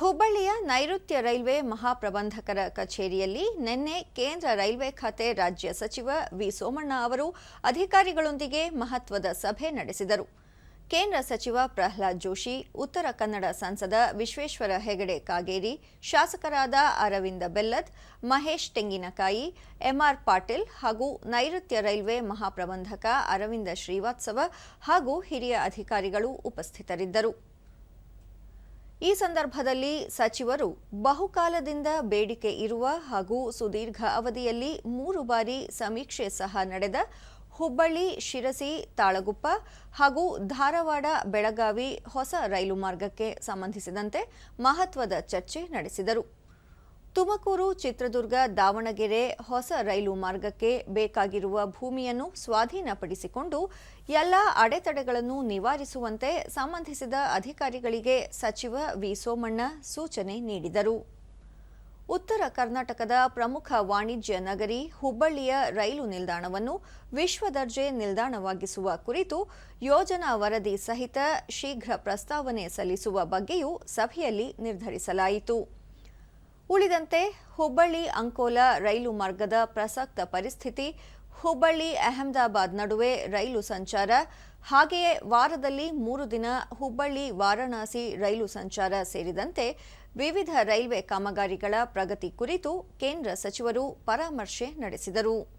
ಹುಬ್ಬಳ್ಳಿಯ ನೈಋತ್ಯ ರೈಲ್ವೆ ಮಹಾಪ್ರಬಂಧಕರ ಕಚೇರಿಯಲ್ಲಿ ನಿನ್ನೆ ಕೇಂದ್ರ ರೈಲ್ವೆ ಖಾತೆ ರಾಜ್ಯ ಸಚಿವ ವಿ ಸೋಮಣ್ಣ ಅವರು ಅಧಿಕಾರಿಗಳೊಂದಿಗೆ ಮಹತ್ವದ ಸಭೆ ನಡೆಸಿದರು. ಕೇಂದ್ರ ಸಚಿವ ಪ್ರಹ್ಲಾದ್ ಜೋಶಿ, ಉತ್ತರ ಕನ್ನಡ ಸಂಸದ ವಿಶ್ವೇಶ್ವರ ಹೆಗಡೆ ಕಾಗೇರಿ, ಶಾಸಕರಾದ ಅರವಿಂದ ಬೆಲ್ಲದ್, ಮಹೇಶ್ ತೆಂಗಿನಕಾಯಿ, ಎಂಆರ್ ಪಾಟೀಲ್ ಹಾಗೂ ನೈಋತ್ಯ ರೈಲ್ವೆ ಮಹಾಪ್ರಬಂಧಕ ಅರವಿಂದ ಶ್ರೀವಾತ್ಸವ ಹಾಗೂ ಹಿರಿಯ ಅಧಿಕಾರಿಗಳು ಉಪಸ್ಥಿತರಿದ್ದರು. ಈ ಸಂದರ್ಭದಲ್ಲಿ ಸಚಿವರು ಬಹುಕಾಲದಿಂದ ಬೇಡಿಕೆ ಇರುವ ಹಾಗೂ ಸುದೀರ್ಘ ಅವಧಿಯಲ್ಲಿ ಮೂರು ಬಾರಿ ಸಮೀಕ್ಷೆ ಸಹ ನಡೆದ ಹುಬ್ಬಳ್ಳಿ, ಶಿರಸಿ, ತಾಳಗುಪ್ಪ ಹಾಗೂ ಧಾರವಾಡ, ಬೆಳಗಾವಿ ಹೊಸ ರೈಲು ಮಾರ್ಗಕ್ಕೆ ಸಂಬಂಧಿಸಿದಂತೆ ಮಹತ್ವದ ಚರ್ಚೆ ನಡೆಸಿದರು. ತುಮಕೂರು, ಚಿತ್ರದುರ್ಗ, ದಾವಣಗೆರೆ ಹೊಸ ರೈಲು ಮಾರ್ಗಕ್ಕೆ ಬೇಕಾಗಿರುವ ಭೂಮಿಯನ್ನು ಸ್ವಾಧೀನಪಡಿಸಿಕೊಂಡು ಎಲ್ಲ ಅಡೆತಡೆಗಳನ್ನು ನಿವಾರಿಸುವಂತೆ ಸಂಬಂಧಿಸಿದ ಅಧಿಕಾರಿಗಳಿಗೆ ಸಚಿವ ವಿ. ಸೋಮಣ್ಣ ಸೂಚನೆ ನೀಡಿದರು. ಉತ್ತರ ಕರ್ನಾಟಕದ ಪ್ರಮುಖ ವಾಣಿಜ್ಯ ನಗರಿ ಹುಬ್ಬಳ್ಳಿಯ ರೈಲು ನಿಲ್ದಾಣವನ್ನು ವಿಶ್ವದರ್ಜೆ ನಿಲ್ದಾಣವಾಗಿಸುವ ಕುರಿತು ಯೋಜನಾ ವರದಿ ಸಹಿತ ಶೀಘ್ರ ಪ್ರಸ್ತಾವನೆ ಸಲ್ಲಿಸುವ ಬಗ್ಗೆಯೂ ಸಭೆಯಲ್ಲಿ ನಿರ್ಧರಿಸಲಾಯಿತು. ಉಳಿದಂತೆ ಹುಬ್ಬಳ್ಳಿ, ಅಂಕೋಲಾ ರೈಲು ಮಾರ್ಗದ ಪ್ರಸಕ್ತ ಪರಿಸ್ಥಿತಿ, ಹುಬ್ಬಳ್ಳಿ, ಅಹಮದಾಬಾದ್ ನಡುವೆ ರೈಲು ಸಂಚಾರ, ಹಾಗೆಯೇ ವಾರದಲ್ಲಿ ಮೂರು ದಿನ ಹುಬ್ಬಳ್ಳಿ, ವಾರಣಾಸಿ ರೈಲು ಸಂಚಾರ ಸೇರಿದಂತೆ ವಿವಿಧ ರೈಲ್ವೆ ಕಾಮಗಾರಿಗಳ ಪ್ರಗತಿ ಕುರಿತು ಕೇಂದ್ರ ಸಚಿವರು ಪರಾಮರ್ಶೆ ನಡೆಸಿದರು.